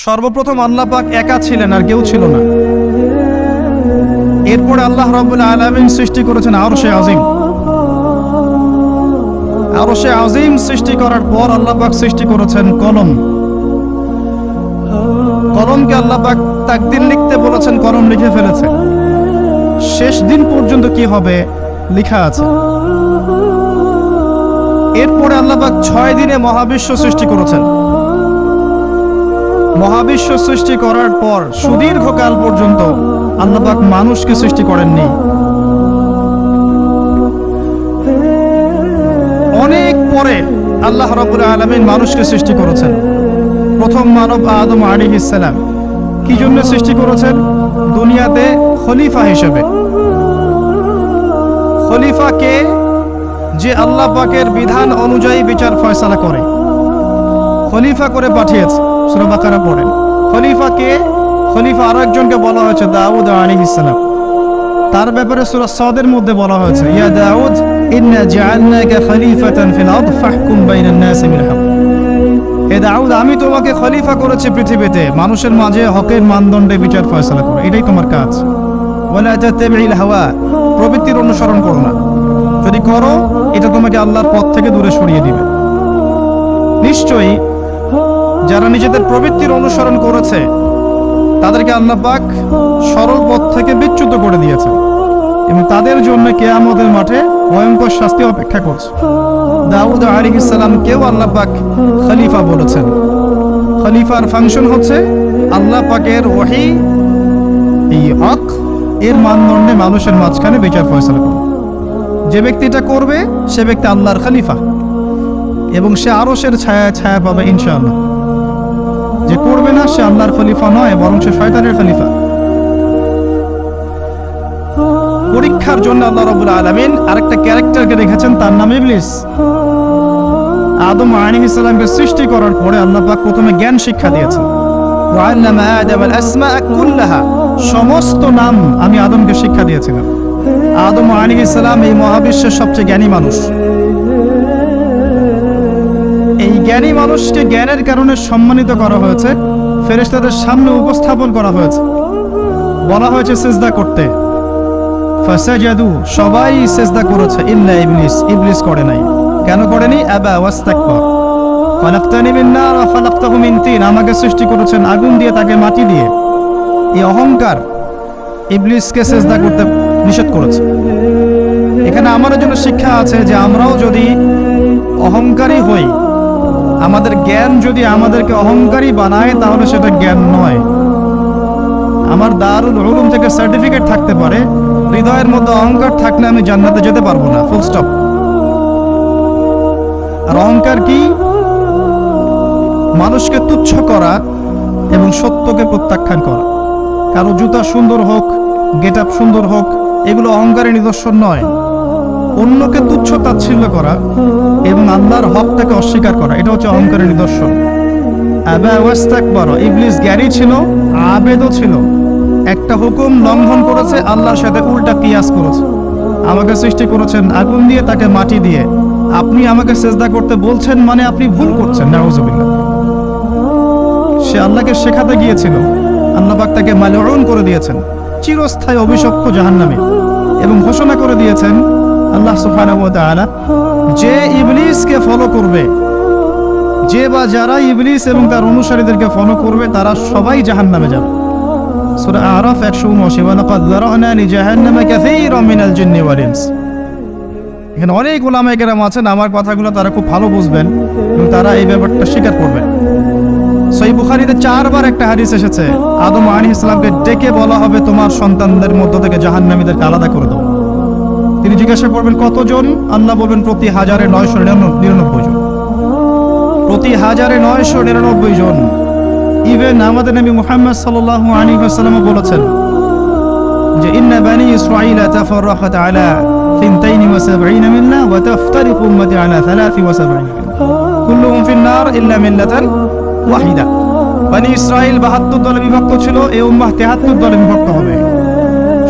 সর্বপ্রথম আল্লাহ পাক একা ছিলেন আর কেউ ছিল না। এরপরে আল্লাহ রবুল্লা আলমিন সৃষ্টি করেছেন আরও সে আজিম। আরও সে আজিম সৃষ্টি করার পর আল্লাহ পাক সৃষ্টি করেছেন কলম। কলমকে আল্লাহ পাক তাকদিন লিখতে বলেছেন, কলম লিখে ফেলেছে। শেষ দিন পর্যন্ত কি হবে লিখা আছে। এরপরে আল্লাহ পাক ছয় দিনে মহাবিশ্ব সৃষ্টি করেছেন। মহাবিশ্ব সৃষ্টি করার পর সুদীর্ঘ কাল পর্যন্ত আল্লাহ পাক মানুষকে সৃষ্টি করেননি। অনেক পরে আল্লাহ রাব্বুল আলামিন মানুষকে সৃষ্টি করেছেন। প্রথম মানব আদম আলাইহিস সালাম। কি জন্য সৃষ্টি করেছেন? দুনিয়াতে খলিফা হিসেবে। খলিফাকে যে আল্লাহ পাকের বিধান অনুযায়ী বিচার ফয়সালা করে। খলিফা করে পাঠিয়েছে। সূরা বাকারা পড়েন খলিফাকে খলিফা আরেকজনকে বলা হয়েছে, দাউদ আলাইহিস ইসলাম তার ব্যাপারে সুরা সাদের মধ্যে বলা হয়েছে, ইয়া দাউদ, ইন্না জাআলনাকা খলিফাতান ফিল আরদ, ফাহকুম বাইনান নাসি বিল হক। হে দাউদ, আমি তোমাকে খলিফা করেছি পৃথিবীতে। মানুষের মাঝে হকের মানদণ্ডে বিচার ফয়সালা করো। এটাই তোমার কাজ। ওয়ালা তাত্তাবিল হাওয়া, প্রবৃত্তির অনুসরণ করো না। যদি করো, এটা তোমাকে আল্লাহর পথ থেকে দূরে সরিয়ে দিবে। নিশ্চয়ই যারা নিজেদের প্রবৃত্তির অনুসরণ করেছে, তাদেরকে আল্লাহ পাক সরল পথ থেকে বিচ্যুত করে দিয়েছে এবং তাদের জন্য কেয়ামতের মাঠে ভয়ঙ্কর শাস্তি অপেক্ষা করছে। দাউদ আলী ইসলাম কেউ আল্লাহ পাক খলিফা বলেছেন। খলিফার ফাংশন হচ্ছে আল্লাহ পাকের ওহি, এই হক, এর মানদণ্ডে মানুষের মাঝখানে বিচার ফয়সলা করে। যে ব্যক্তি এটা করবে, সে ব্যক্তি আল্লাহর খলিফা। এবং সে আরশের ছায়া ছায়া পাবে ইনশাআল্লাহ। আল্লাহর খলিফা নয়, বরং সে শয়তানের খলিফা। পরীক্ষার জন্য আল্লাহ রাব্বুল আলামিন আরেকটা ক্যারেক্টারকে রেখেছেন, তার নাম ইবলিস। আদম আলাইহিস সালামকে সৃষ্টি করার পরে আল্লাহ পাক প্রথমে জ্ঞান শিক্ষা দিয়েছেন। আল সমস্ত নাম আমি আদমকে শিক্ষা দিয়েছিলাম। আদম আলাইহিস সালাম এই মহাবিশ্বের সবচেয়ে জ্ঞানী মানুষ। এই জ্ঞানী মানুষকে জ্ঞানের কারণে সম্মানিত করা হয়েছে। ফেরেশতাদের সামনে উপস্থাপন করা হয়েছে। বলা হয়েছে সেজদা করতে। ফাসাজাদু, সবাই সেজদা করেছে। ইল্লা ইবলিস ইবলিস করে নাই। কেন করেনি? আবা ওয়াস্তাকবার ফালাকতানি মিন নার ওয়া ফালাকতাহু মিন তিন। আমাকে সৃষ্টি করেছেন আগুন দিয়ে তাকে মাটি দিয়ে। এই অহংকার ইবলিসকে সেজদা করতে নিষেধ করেছে। এখানে আমার জন্য শিক্ষা আছে যে আমরাও যদি অহংকারী হই আমাদের জ্ঞান যদি আমাদেরকে অহংকারী বানায়, তাহলে সেটা জ্ঞান নয়। আমার দারুল উলুম থেকে সার্টিফিকেট থাকতে পারে। হৃদয়ের মধ্যে অহংকার থাকলে আমি জান্নাতে যেতে পারব না। ফুল স্টপ আর অহংকার কি? মানুষকে তুচ্ছ করা এবং সত্যকে প্রত্যাখ্যান করা। কারও জুতা সুন্দর হোক গেট আপ সুন্দর হোক, এগুলো অহংকারের নিদর্শন নয়। অন্যকে তুচ্ছ তাচ্ছিল্য করা। আল্লাহর হকটাকে অস্বীকার করা। এটা হচ্ছে অহংকারের নিদর্শন। ইবলিস জ্ঞানী ছিল, আবেদও ছিল। একটা হুকুম লঙ্ঘন করেছে, আল্লাহর সাথে উল্টা কিয়াস করেছে। আমাকে সৃষ্টি করেছেন আগুন দিয়ে, তাকে মাটি দিয়ে। আপনি আমাকে সেজদা করতে বলছেন মানে আপনি ভুল করছেন, নাউজুবিল্লাহ। সে আল্লাহকে শেখাতে গিয়েছিল। আল্লাহ পাক তাকে মালউন করে দিয়েছেন। চিরস্থায়ী অভিশপ্ত জাহান্নামে। এবং ঘোষণা করে দিয়েছেন, আল্লাহ তাআলা যে ইবলিসকে ফলো করবে, যে বা যারা ইবলিস এবং তার অনুসারীদেরকে ফলো করবে, তারা সবাই জাহান্নামে যাবে। সূরা আরাফ 179 ওয়া লাকাদ যারানা লি জাহান্নামা কাসীরাম মিনাল জিন্নি ওয়াল এখানে অনেক ওলামায়ে কেরাম আছেন, আমার কথাগুলো তারা খুব ভালো বুঝবেন এবং তারা এই ব্যাপারটা স্বীকার করবেন। সই বুখারিতে চারবার একটা হাদিস এসেছে, আদম আলাইহিস সালামকে ডেকে বলা হবে, তোমার সন্তানদের মধ্য থেকে জাহান্নামীদেরকে আলাদা করে দাও। তিনি জিজ্ঞাসা করবেন, কতজন? আল্লাহ বলবেন, প্রতি হাজারে নয়শো নিরানব্বই জন। প্রতি হাজারে নয়শো নিরানব্বই জন। ইভেন আমাদের নবী মুহাম্মদ ওয়াসাল্লাম বলেছেন যে, ইন্না বানি ইসরাঈলা তাফাররাকাত আলা 72 মিল্লা ওয়া উম্মতি আলা 73 মিল্লা। কুল্লুহুম ফিন নার ইল্লা মিল্লাতান ওয়াহিদা। বানি ইসরাইল 72 দলে বিভক্ত ছিল এই উম্মাহ 73 দলে বিভক্ত হবে।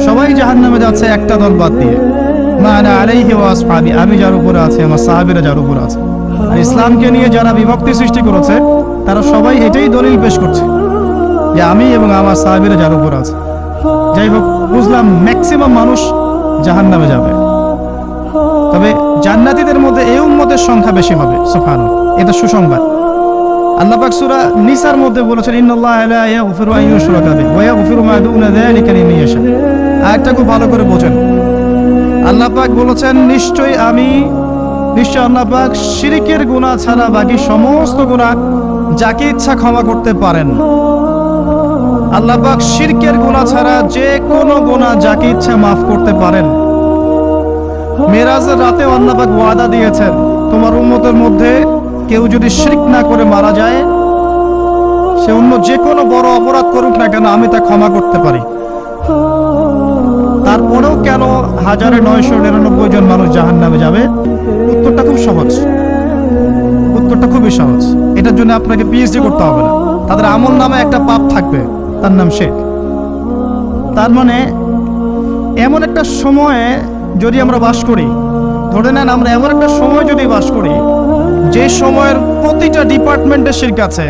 সবাই জাহান্নামে যাচ্ছে একটা দল বাদ দিয়ে। আমি যার উপরে আছি, আমার সাহাবীরা যার উপরে আছে। আর ইসলামকে নিয়ে যারা বিভক্তি সৃষ্টি করেছে, তারা সবাই এটাই দলিল পেশ করছে যে আমি এবং আমার সাহাবিরা যার উপর আছে। যাই হোক, বুঝলাম ম্যাক্সিমাম মানুষ জাহান নামে যাবে। তবে জান্নাতীদের মধ্যে এই উম্মতের সংখ্যা বেশি হবে সুফান এটা সুসংবাদ। আল্লাহ পাক সূরা নিসার মধ্যে বলেছেন, ইন্নাল্লাহ লা ইয়াগফিরু আন ইউশরাকা বিহি ওয়া ইয়াগফিরু মা দুনা যালিকা লিমান ইয়াশা। আয়াতটা খুব ভালো করে বোঝেন। আল্লাহ পাক বলেছেন, নিশ্চয়ই আমি নিশ্চয় আল্লাহ পাক শিরিকের গুনাহ ছাড়া বাকি সমস্ত গুনাহ যাকে ইচ্ছা ক্ষমা করতে পারেন। আল্লাহ পাক শিরকের গুনাহ ছাড়া যে কোনো গুনাহ যাকে ইচ্ছা মাফ করতে পারেন। মেরাজের রাতে আল্লাহ পাক ওয়াদা দিয়েছেন, তোমার উম্মতের মধ্যে কেউ যদি শিরক না করে মারা যায়, সে অন্য যে কোনো বড় অপরাধ করুক না কেন, আমি তা ক্ষমা করতে পারি। তারপরেও কেন হাজারে নয়শো নিরানব্বই জন মানুষ জাহান নামে যাবে? উত্তরটা খুব সহজ। উত্তরটা খুবই সহজ। এটার জন্য আপনাকে পিএইচডি করতে হবে না। তাদের আমল নামে একটা পাপ থাকবে। তার নাম শেখ। তার মানে এমন একটা সময়ে যদি আমরা বাস করি, ধরে নেন আমরা এমন একটা সময় যদি বাস করি, যে সময়ের প্রতিটা ডিপার্টমেন্টের শির্ক আছে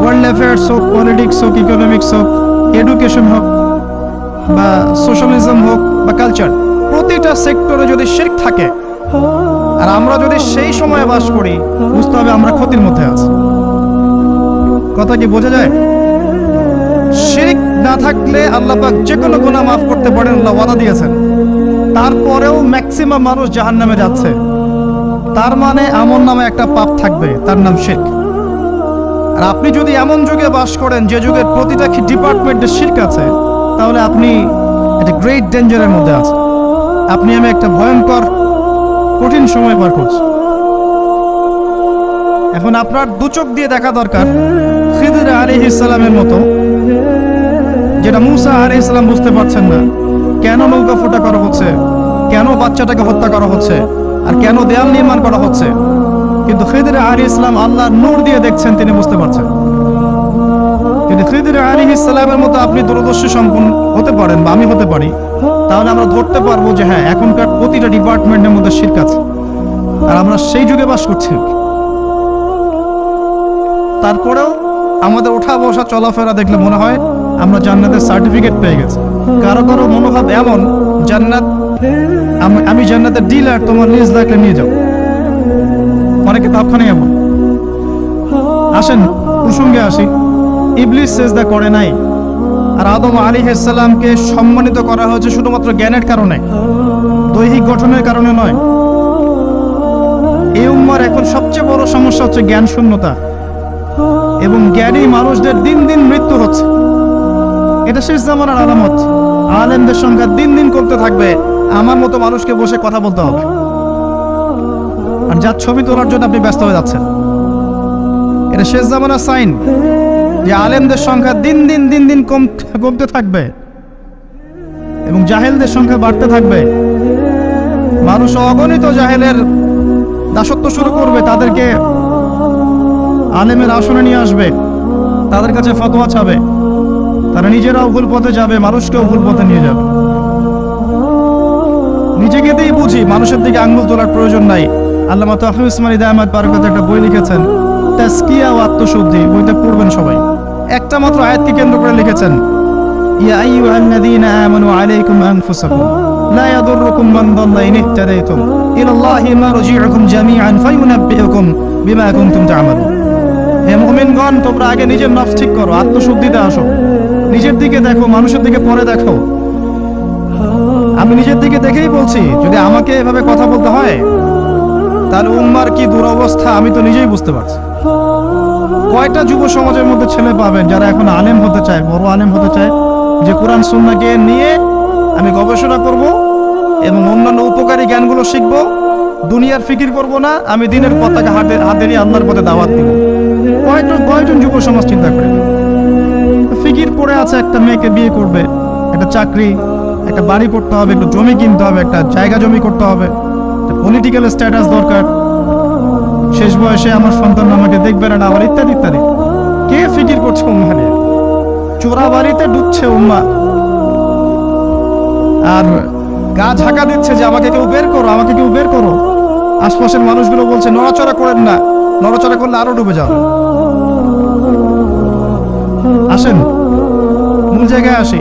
ওয়ার্ল্ড অ্যাফেয়ার্স হোক পলিটিক্স হোক ইকোনমিক্স হোক এডুকেশন হোক বা সোশ্যালিজম হোক বা কালচার প্রতিটা সেক্টরে যদি শির্ক থাকে, আর আমরা যদি সেই সময়ে বাস করি, বুঝতে হবে আমরা ক্ষতির মধ্যে আছি। কথা কি বোঝা যায়? শিরিক না থাকলে আল্লাহ পাক যে কোনো গুনাহ মাফ করতে পারেন, আল্লাহ ওয়াদা দিয়েছেন। তারপরেও ম্যাক্সিমাম মানুষ জাহান্নামে যাচ্ছে। তার মানে আমন নামে একটা পাপ থাকবে, তার নাম শিরক আর আপনি যদি এমন যুগে বাস করেন, যে যুগের প্রতিটা ডিপার্টমেন্টে শিরক আছে তাহলে আপনি একটা গ্রেট ডেঞ্জারের মধ্যে আছেন। আপনি আমি একটা ভয়ঙ্কর, কঠিন সময় পার করছি। এখন আপনার দু চোখ দিয়ে দেখা দরকার খিদির আলী ইসলামের মতো, যেটা মুসা আলী ইসলাম বুঝতে পারছেন না। কেন নৌকা ফুটা করা হচ্ছে? কেন বাচ্চাটাকে হত্যা করা হচ্ছে? আর কেন দেয়াল নির্মাণ করা হচ্ছে? কিন্তু খিদির আলী ইসলাম আল্লাহ নূর দিয়ে দেখছেন, তিনি বুঝতে পারছেন। কিন্তু খিদির আলী ইসলামের মতো আপনি দূরদর্শী সম্পন্ন হতে পারেন বা আমি হতে পারি, তাহলে আমরা ধরতে পারব যে হ্যাঁ এখনকার প্রতিটা ডিপার্টমেন্টের মধ্যে শির্ক আছে। আর আমরা সেই যুগে বাস করছি। তারপরেও আমাদের ওঠা বসা চলাফেরা দেখলে মনে হয় আমরা জান্নাতের সার্টিফিকেট পেয়ে গেছি। কারও কারও মনোভাব এমন, জান্নাত, আমি- জান্নাতের ডিলার তোমার নিজ লাগলে নিয়ে যাও। অনেকে ভাবখানে এমন। আসেন, প্রসঙ্গে আসি। ইবলিস সেজদা করে নাই। আর আদম আলী সালামকে সম্মানিত করা হয়েছে শুধুমাত্র জ্ঞানের কারণে, দৈহিক গঠনের কারণে নয়। এই উম্মার এখন সবচেয়ে বড় সমস্যা হচ্ছে জ্ঞান শূন্যতা এবং জ্ঞানী মানুষদের দিন দিন মৃত্যু হচ্ছে। এটা শেষ জামানার আলামত। আলেমদের সংখ্যা দিন দিন করতে থাকবে। আমার মতো মানুষকে বসে কথা বলতে হবে। আর যার ছবি তোলার জন্য আপনি ব্যস্ত হয়ে যাচ্ছেন। এটা শেষ জামানার সাইন। যে আলেমদের সংখ্যা দিন দিন দিন দিন কম কমতে থাকবে এবং জাহেলদের সংখ্যা বাড়তে থাকবে। মানুষ অগণিত জাহেলের দাসত্ব শুরু করবে, তাদেরকে আলেমের আসনে নিয়ে আসবে, তাদের কাছে ফতোয়া চাবে, তারা নিজেরাও ভুল পথে যাবে, মানুষকেও ভুল পথে নিয়ে যাবে। নিজেকে দিয়েই বুঝি, মানুষের দিকে আঙ্গুল তোলার প্রয়োজন নাই। আল্লাহ তাহিম ইসমাইল আহমদ বারকাত একটা বই লিখেছেন তাস্কিয়া ও আত্মশুদ্ধি বইটা পড়বেন সবাই। একটা মাত্র আয়াতকে কেন্দ্র করে লিখেছেন, ইয়া আইয়ুহাল্লাযীনা আমানু আলাইকুম আনফুসাকুম হে মুমিনগণ, তোমরা আগে নিজের নফস ঠিক করো আত্মশুদ্ধিতে আসো। নিজের দিকে দেখো, মানুষের দিকে পরে দেখো। আমি নিজের দিকে দেখেই বলছি, যদি আমাকে এভাবে কথা বলতে হয়, তাহলে উম্মার কি দুরবস্থা আমি তো নিজেই বুঝতে পারছি। কয়টা যুব সমাজের মধ্যে ছেলে পাবেন যারা এখন আলেম হতে চায়, বড় আলেম হতে চায়, যে কোরআন, সুন্নাকে নিয়ে আমি গবেষণা করব এবং অন্যান্য উপকারী জ্ঞানগুলো শিখব। দুনিয়ার ফিকির করব না, আমি দিনের পতাকা হাতে হাতে নিয়ে আল্লাহর পথে দাওয়াত দিব। কয়জন কয়জন যুব সমাজ চিন্তা করে? ফিকির পড়ে আছে একটা মেয়েকে বিয়ে করবে, একটা চাকরি, একটা বাড়ি করতে হবে, একটু জমি কিনতে হবে, একটা জায়গা জমি করতে হবে। পলিটিক্যাল স্ট্যাটাস দরকার। শেষ বয়সে আমার সন্তান আমাকে দেখবে না আবার ইত্যাদি ইত্যাদি। কে ফিকির করছে উম্মা নিয়ে? চোরা বাড়িতে ডুবছে উম্মা। আর গা ঝাঁকা দিচ্ছে যে আমাকে কেউ বের করো, আমাকে কেউ বের করো। আশপাশের মানুষগুলো বলছে, নড়াচড়া করেন না। নড়াচড়া করলে আরও ডুবে যাবে আসেন, মূল জায়গায় আসি।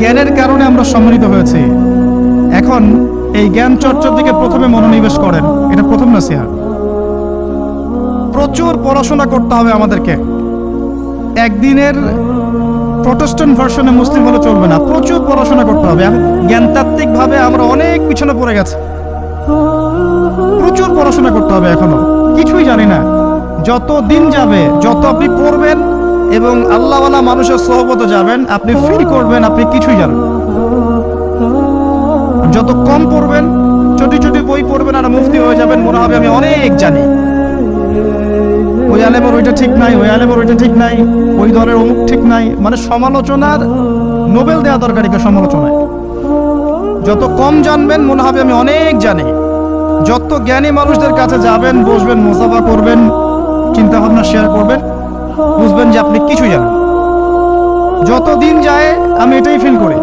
জ্ঞানের কারণে আমরা সম্মানিত হয়েছি। এখন এই জ্ঞান চর্চার দিকে প্রথমে মনোনিবেশ করেন। এটা প্রথম না নাসিহা। প্রচুর পড়াশোনা করতে হবে আমাদেরকে। একদিনের প্রোটেস্ট্যান্ট ভার্সনে মুসলিম হলে চলবে না। প্রচুর পড়াশোনা করতে হবে। জ্ঞানতাত্ত্বিক ভাবে আমরা অনেক পিছনে পড়ে গেছে। প্রচুর পড়াশোনা করতে হবে এখনও। কিছুই জানি না। যত দিন যাবে, যত আপনি পড়বেন এবং আল্লাহওয়ালা মানুষের সহবতে যাবেন, আপনি ফিল করবেন, আপনি কিছুই জানেন যত কম পড়বেন ছোটি ছোটি বই পড়বেন আর মুফতি হয়ে যাবেন, মনে হবে আমি অনেক জানি। ওই আলেমের ওইটা ঠিক নাই, ওই আলেমের ওইটা ঠিক নাই, ওই দলের অমুক ঠিক নাই। মানে সমালোচনার নোবেল দেওয়া দরকার একে সমালোচনায়। যত কম জানবেন, মনে হবে আমি অনেক জানি। যত জ্ঞানী মানুষদের কাছে যাবেন, বসবেন, মোসাফা করবেন চিন্তা ভাবনা শেয়ার করবেন, বুঝবেন যে আপনি কিছু জানেন যত দিন যায়, আমি এটাই ফিল করি।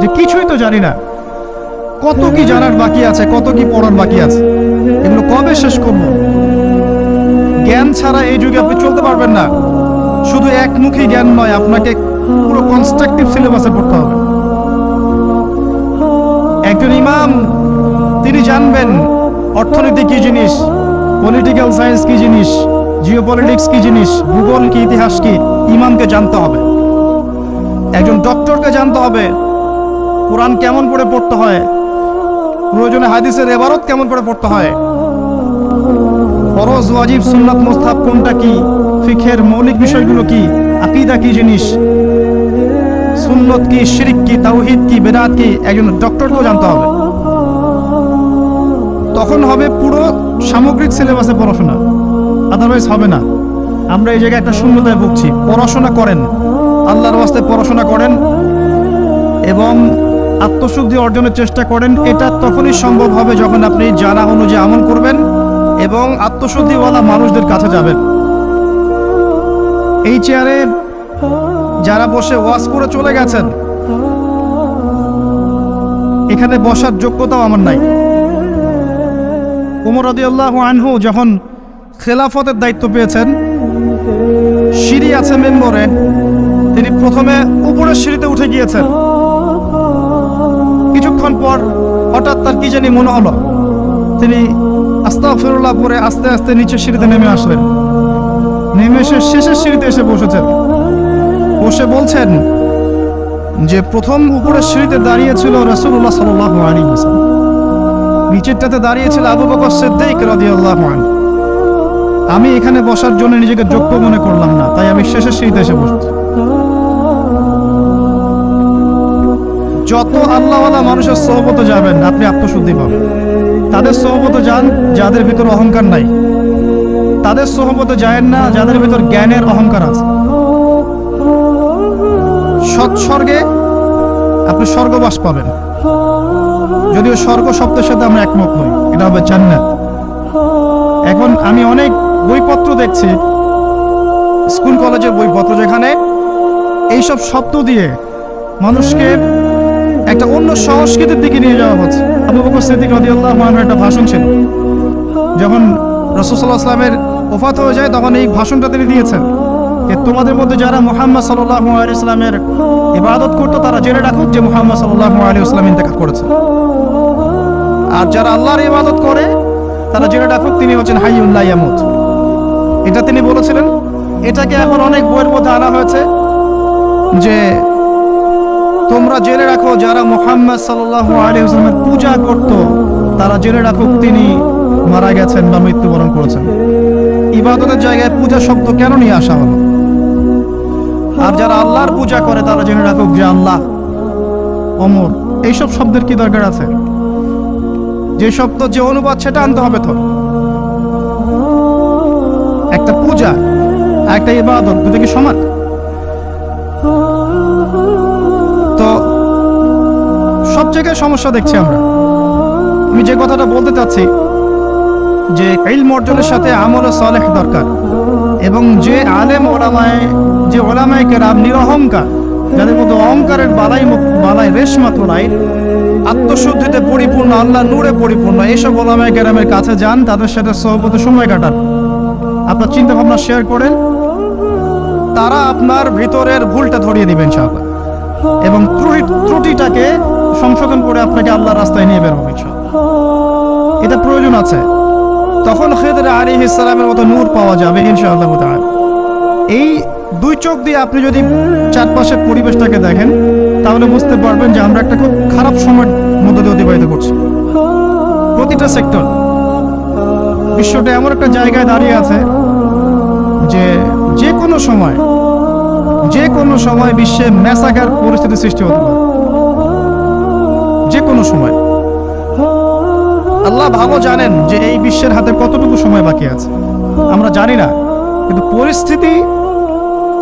যে কিছুই তো জানি না। কত কি জানার বাকি আছে, কত কি পড়ার বাকি আছে। এগুলো কবে শেষ করব? জ্ঞান ছাড়া এই যুগে আপনি চলতে পারবেন না। শুধু একমুখী জ্ঞান নয়, আপনাকে পুরো কনস্ট্রাকটিভ সিলেবাসে পড়তে হবে। একজন ইমাম, তিনি জানবেন অর্থনীতি কি জিনিস পলিটিক্যাল সায়েন্স কি জিনিস জিও পলিটিক্স কি জিনিস, ভূগোল কি, ইতিহাস কি, ইমামকে জানতে হবে। একজন ডক্টরকে জানতে হবে, কোরআন কেমন করে পড়তে হয় প্রয়োজনে হাদিসের এবারত কেমন করে পড়তে হয়? ফরজ, ওয়াজিব, সুন্নাত মোস্তাব কোনটা কি? ফিখের মৌলিক বিষয়গুলো কি? আকিদা কি জিনিস? সুন্নত কি, শিরিক কি, তাওহিদ কি, বেদাত কি? একজন ডক্টরকেও জানতে হবে। তখন হবে পুরো সামগ্রিক সিলেবাসে পড়াশোনা। আদারওয়াইজ হবে না। আমরা এই জায়গায় একটা শূন্যতায় ভুগছি। পড়াশোনা করেন। আল্লাহর ওয়াস্তে পড়াশোনা করেন এবং আত্মশুদ্ধি অর্জনের চেষ্টা করেন, এটা তখনই সম্ভব হবে যখন আপনি জানা অনুযায়ী আমল করবেন এবং আত্মশুদ্ধিওয়ালা মানুষদের কাছে যাবেন। এই চেয়ারে যারা বসে ওয়াজ করে চলে গেছেন, এখানে বসার যোগ্যতাও আমার নাই। উমর রদিয়াল্লাহ আনহু যখন খেলাফতের দায়িত্ব পেয়েছেন, সিঁড়ি আছে মেম্বরে, তিনি প্রথমে উপরের সিঁড়িতে উঠে গিয়েছেন। কিছুক্ষণ পর হঠাৎ তার কি জানি মনে হলো। তিনি আস্তা ফেরুল্লাহ পরে আস্তে আস্তে নিচের সিঁড়িতে নেমে আসলেন। নেমে এসে শেষের সিঁড়িতে এসে বসেছেন। বসে বলছেন যে, প্রথম উপরের সিঁড়িতে দাঁড়িয়েছিল রসুল্লাহ সাল্লাহ আলী হাসান নিচেরটাতে দাঁড়িয়েছিল আবু বকর সিদ্দিক রাদিয়াল্লাহু আনহু। আমি এখানে বসার জন্য নিজেকে যোগ্য মনে করলাম না, তাই আমি শেষের সিঁড়িতে এসে বসছি। যত আল্লাহওয়ালা মানুষের সহবতে যাবেন, আপনি আত্মশুদ্ধি পাবেন। তাদের সহবতে যান, যাদের ভিতর অহংকার নাই। তাদের সহবতে যায় না, যাদের ভিতর জ্ঞানের অহংকার আছে। সৎস্বর্গে আপনি স্বর্গবাস পাবেন। যদিও স্বর্গ শব্দের সাথে আমরা একমত নই, এটা হবে জান্নাত। এখন আমি অনেক বইপত্র দেখছি, স্কুল কলেজের বইপত্র যেখানে এইসব শব্দ দিয়ে মানুষকে একটা অন্য সংস্কৃতির দিকে নিয়ে যাওয়া হচ্ছে। আবু বকর সিদ্দিক রাদিয়াল্লাহু আনহুর একটা ভাষণ ছিল। যখন রসুল্লাহ ওফাত হয়ে যায়, তখন এই ভাষণটা তিনি দিয়েছেন যে, তোমাদের মধ্যে যারা মুহাম্মদ সাল্লাহ আলী ইসলামের ইবাদত করতো, তারা জেনে রাখুক যে, মুহাম্মদ সাল্লাহ আলী ইসলাম ইন্তেকাল করেছে। আর যারা আল্লাহর ইবাদত করে, তারা জেনে রাখুক তিনি হচ্ছেন হাইউল্লাহ ইয়ামুত। এটা তিনি বলেছিলেন। এটাকে এখন অনেক বইয়ের মধ্যে আনা হয়েছে যে তোমরা জেনে রাখো, যারা মোহাম্মদ সাল্লাহ পূজা করত, তারা জেনে রাখুক তিনি মারা গেছেন বা মৃত্যুবরণ করেছেন। ইবাদতের জায়গায় পূজা শব্দ কেন নিয়ে আসা হলো? আর যারা আল্লাহর পূজা করে, তারা জেনে রাখুক যে আল্লাহ অমর। এইসব শব্দের কি দরকার আছে? যে শব্দ যে অনুবাদ, সেটা আনতে হবে তো। একটা পূজা, একটা ইবাদত, দুটো কি সমান? জায়গায় সমস্যা দেখছি আমরা। আমি যে কথাটা বলতে চাচ্ছি, যে ইলম অর্জনের সাথে আমল সলেহ দরকার। এবং যে আলেম ওলামায়, যে ওলামায় কেরাম নিরহংকার, যাদের মধ্যে অহংকারের বালাই বালাই রেশ মাত্র নাই, আত্মশুদ্ধিতে পরিপূর্ণ, আল্লাহ নূরে পরিপূর্ণ এইসব ওলামায় কেরামের কাছে যান, তাদের সাথে সহপথে সময় কাটান। আপনার চিন্তা ভাবনা শেয়ার করেন, তারা আপনার ভিতরের ভুলটা ধরিয়ে দিবেন ইনশাআল্লাহ। এবং ত্রুটি, ত্রুটিটাকে সংশোধন করে আপনাকে আল্লাহর রাস্তায় নিয়ে বের হবে এটা প্রয়োজন আছে। তখন খেদর আলী ইসলামের মতো নূর পাওয়া যাবে ইনশাআল্লাহ। এই দুই চোখ দিয়ে আপনি যদি চারপাশের পরিবেশটাকে দেখেন, তাহলে বুঝতে পারবেন যে আমরা একটা খুব খারাপ সময়ের মধ্যে দিয়ে অতিবাহিত করছি। প্রতিটা সেক্টর। বিশ্বটা এমন একটা জায়গায় দাঁড়িয়ে আছে যে যে কোনো সময় যে কোনো সময় বিশ্বে ম্যাসাকার পরিস্থিতি সৃষ্টি হতে পারে। কোনো সময়। আল্লাহ ভালো জানেন যে এই বিশ্বের হাতে কতটুকু সময় বাকি আছে। আমরা জানি না, কিন্তু পরিস্থিতি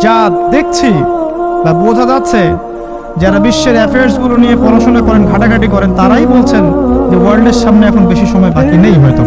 যা দেখছি বা বোঝা যাচ্ছে, যারা বিশ্বের অ্যাফেয়ার্সগুলো নিয়ে পড়াশোনা করেন, ঘাটাঘাটি করেন, তারাই বলছেন যে ওয়ার্ল্ডের সামনে এখন বেশি সময় বাকি নেই হয়তো